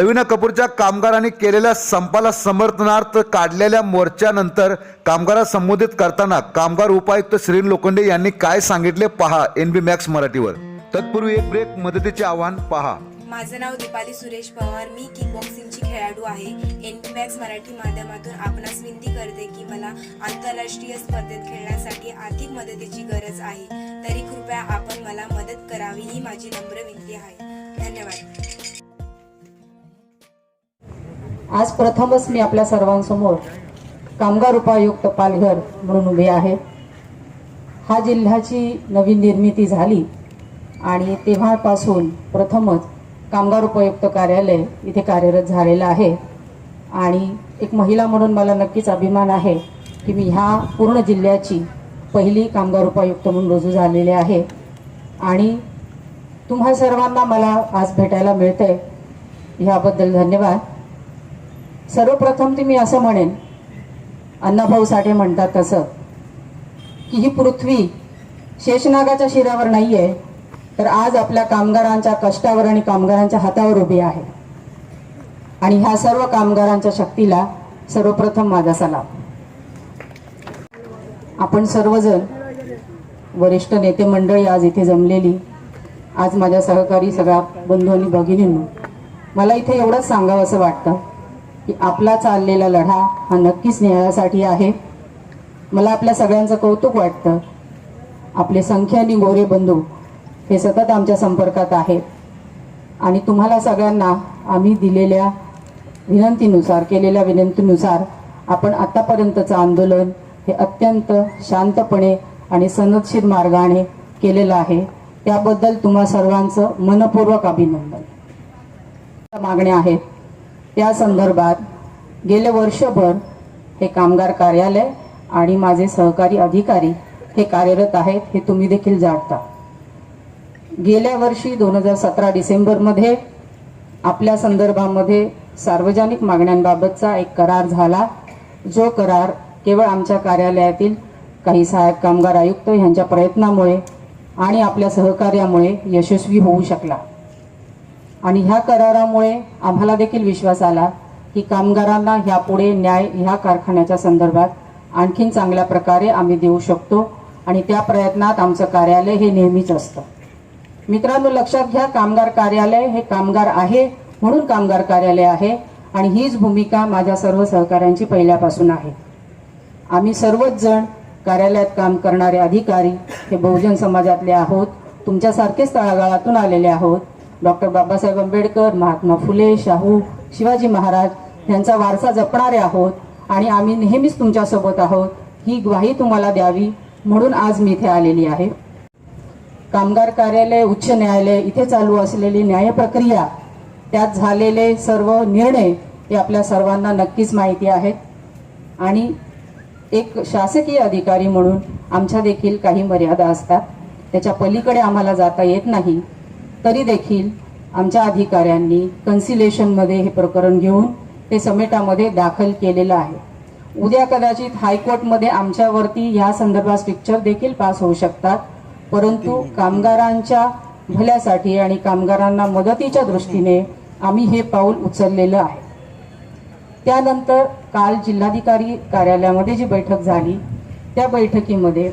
लवीना कपूरच्या कामगारांनी केलेल्या संपाला समर्थनार्थ काढलेल्या मोर्चानंतर कामगारा संबोधित करताना कामगार उपायुक्त श्रीन लोखंडे यांनी काय सांगितले पहा एन बी मॅक्स मराठीवर. तत्पूर्वी एक ब्रेक मदतीचे आव्हान पहा. माझं नाव दीपाली सुरेश पवार मी किक बॉक्सिंगची खेळाडू आहे. एन पी मॅक्स मराठी माध्यमातून आपणास विनंती करते की मला आंतरराष्ट्रीय स्पर्धेत खेळण्यासाठी आर्थिक मदतीची गरज आहे. तरी कृपया आपण मला मदत करावी ही माझी नम्र विनंती आहे. धन्यवाद. आज प्रथमच मी आपल्या सर्वांसमोर कामगार उपायुक्त पालघर म्हणून उभे आहे. हा जिल्ह्याची नवीन निर्मिती झाली आणि तेव्हापासून प्रथमच कामगार उपायुक्त कार्यालय इथे कार्यरत झालेलं आहे. आणि एक महिला म्हणून मला नक्कीच अभिमान आहे की मी ह्या पूर्ण जिल्ह्याची पहिली कामगार उपायुक्त म्हणून रुजू झालेले आहे. आणि तुम्हा सर्वांना मला आज भेटायला मिळते ह्याबद्दल धन्यवाद. सर्वप्रथम ती मी असं म्हणेन अण्णाभाऊ साठे म्हणतात तसं की ही पृथ्वी शेषनागाच्या शिरावर नाही आहे तर आज आपल्या कामगारांच्या कष्टावर आणि कामगारांच्या हातावर उभी आहे. आणि ह्या सर्व कामगारांच्या शक्तीला सर्वप्रथम माझा सलाम. आपण सर्वजण वरिष्ठ नेते मंडळी आज इथे जमलेली आज माझ्या सहकारी सगळ्या बंधू आणि भगिनींनो मला इथे एवढंच सांगावं असं वाटतं की आपला चाललेला लढा हा नक्कीच न्यायासाठी आहे. मला आपल्या सगळ्यांचं कौतुक वाटतं. आपले संख्यानी गोरे बंधू हे सतत आमच्या संपर्कात आहेत. आणि तुम्हाला सगळ्यांना आम्ही दिलेल्या विनंतीनुसार केलेल्या विनंतीनुसार आपण आत्तापर्यंतचं आंदोलन हे अत्यंत शांतपणे आणि सनदशीर मार्गाने केलेलं आहे. त्याबद्दल तुम्हा सर्वांचं मनपूर्वक अभिनंदन. मागण्या आहेत. त्या संदर्भात गेले वर्षभर हे कामगार कार्यालय आणि माझे सहकारी अधिकारी हे कार्यरत आहेत हे तुम्ही देखील जाणता. गेल्या वर्षी दोन हजार सतरा डिसेंबरमध्ये आपल्या संदर्भामध्ये सार्वजनिक मागण्यांबाबतचा एक करार झाला. जो करार केवळ आमच्या कार्यालयातील काही सहाय्यक कामगार आयुक्त यांच्या प्रयत्नामुळे आणि आपल्या सहकार्यामुळे यशस्वी होऊ शकला. आणि ह्या करारामुळे आम्हाला देखील विश्वास आला की कामगारांना ह्यापुढे न्याय ह्या कारखान्याच्या संदर्भात आणखीन चांगल्या प्रकारे आम्ही देऊ शकतो आणि त्या प्रयत्नात आमचं कार्यालय हे नेहमीच असतं. मित्रांनो लक्षात घ्या कामगार कार्यालय हे कामगार आहे म्हणून कामगार कार्यालय आहे आणि हीच भूमिका माझ्या सर्व सहकाऱ्यांची पहिल्यापासून आहे. आम्ही सर्वच जण कार्यालयात काम करणारे अधिकारी हे बहुजन समाजातले आहोत तुमच्यासारखेच तळागाळातून आलेले आहोत. डॉक्टर बाबासाहेब आंबेडकर महात्मा फुले शाहू शिवाजी महाराज यांचा वारसा जपणारे आहोत आणि आम्ही नेहमीच तुमच्यासोबत आहोत. ही ग्वाही तुम्हाला द्यावी म्हणून आज मी इथे आलेली आहे. कामगार कार्यालय उच्च न्यायालय इथे चालू असलेली न्यायप्रक्रिया त्यात झालेले सर्व निर्णय हे आपल्या सर्वांना नक्कीच माहिती आहेत. आणि एक शासकीय अधिकारी म्हणून आमच्या देखील काही मर्यादा असतात. त्याच्या पलीकडे आम्हाला जाता येत नाही. तरी देखील आमच्या अधिकाऱ्यांनी कन्सिलेशनमध्ये हे प्रकरण घेऊन ते समेटामध्ये दाखल केलेलं आहे. उद्या कदाचित हायकोर्टमध्ये आमच्यावरती ह्या संदर्भात पिक्चर देखील पास होऊ शकतात. परंतु कामगारांच्या भल्यासाठी आणि कामगारांना मदतीच्या दृष्टीने आम्ही हे पाऊल उचललेलं आहे. त्यानंतर काल जिल्हाधिकारी कार्यालयामध्ये जी बैठक झाली त्या बैठकीमध्ये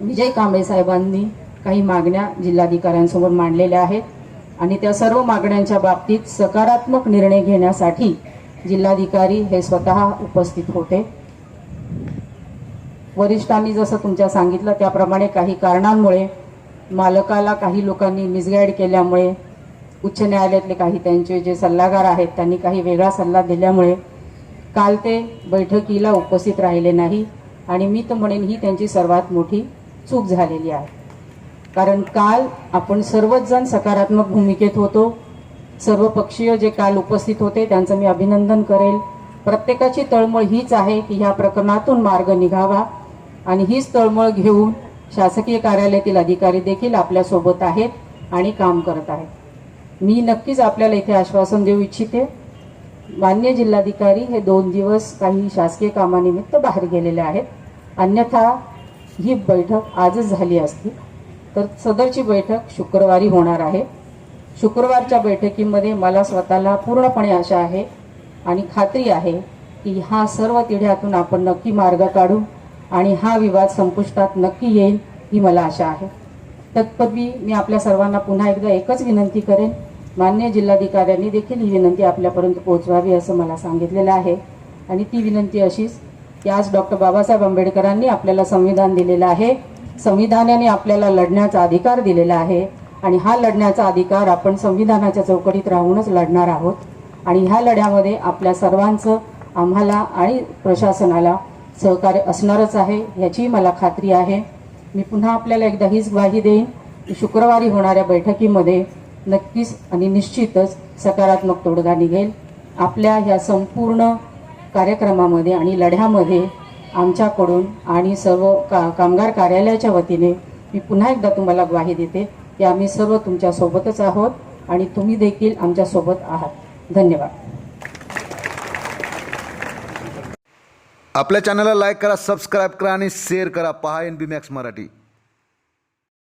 विजय कांबळे साहेबांनी काही मागण्या जिल्हाधिकाऱ्यांसमोर मांडलेल्या आहेत आणि त्या सर्व मागण्यांच्या बाबतीत सकारात्मक निर्णय घेण्यासाठी जिल्हाधिकारी हे स्वतः उपस्थित होते. वरिष्ठांनी जसं तुमच्या सांगितलं त्याप्रमाणे काही कारणांमुळे मालकाला काही लोकांनी मिसगाईड केल्यामुळे उच्च न्यायालयातले काही त्यांचे जे सल्लागार आहेत त्यांनी काही वेगळा सल्ला दिल्यामुळे काल ते बैठकीला उपस्थित राहिले नाही आणि मी तर म्हणेन ही त्यांची सर्वात मोठी चूक झालेली आहे. कारण काल आपण सर्वच जण सकारात्मक भूमिकेत होतो. सर्व पक्षीय जे काल उपस्थित होते त्यांचं मी अभिनंदन करेल. प्रत्येकाची तळमळ हीच आहे की ह्या प्रकरणातून मार्ग निघावा. आणि हीच तळमळ घेऊन शासकीय कार्यालयातील अधिकारी देखील आपल्यासोबत आहेत आणि काम करत आहेत. मी नक्कीच आपल्याला इथे आश्वासन देऊ इच्छिते मान्य जिल्हाधिकारी हे दोन दिवस काही शासकीय कामानिमित्त बाहेर गेलेले आहेत. अन्यथा ही बैठक आजच झाली असती. तर सदरची बैठक शुक्रवारी होणार आहे. शुक्रवारच्या बैठकीमध्ये मला स्वतःला पूर्णपणे आशा आहे आणि खात्री आहे की हा सर्व तिढ्यातून आपण नक्की मार्ग काढू आणि हा विवाद संपुष्टात नक्की येईल ही मला आशा आहे. तत्पूर्वी मी आपल्या सर्वांना पुन्हा एकदा एकच विनंती करेन. मान्य जिल्हाधिकाऱ्यांनी देखील ही विनंती आपल्यापर्यंत पोहोचवावी असं मला सांगितलेलं आहे. आणि ती विनंती अशीच की आज डॉक्टर बाबासाहेब आंबेडकरांनी आपल्याला संविधान दिलेलं आहे. संविधानाने आपल्याला लढण्याचा अधिकार दिलेला आहे आणि हा लढण्याचा अधिकार आपण संविधानाच्या चौकटीत राहूनच लढणार आहोत. आणि ह्या लढ्यामध्ये आपल्या सर्वांचं आम्हाला आणि प्रशासनाला सहकार्य असणारच आहे याची मला खात्री आहे. मी पुन्हा आपल्याला एकदा हीच ग्वाही देईन की शुक्रवारी होणाऱ्या बैठकीमध्ये नक्कीच आणि निश्चितच सकारात्मक तोडगा निघेल. आपल्या ह्या संपूर्ण कार्यक्रमामध्ये आणि लढ्यामध्ये आमच्याकडून आणि सर्व का कामगार कार्यालयाच्या वतीने मी पुन्हा एकदा तुम्हाला ग्वाही देते की आम्ही सर्व तुमच्यासोबतच आहोत आणि तुम्ही देखील आमच्यासोबत आहात. धन्यवाद. आपल्या चॅनलला लाईक करा सबस्क्राईब करा आणि शेअर करा. पहा एन बी मॅक्स मराठी.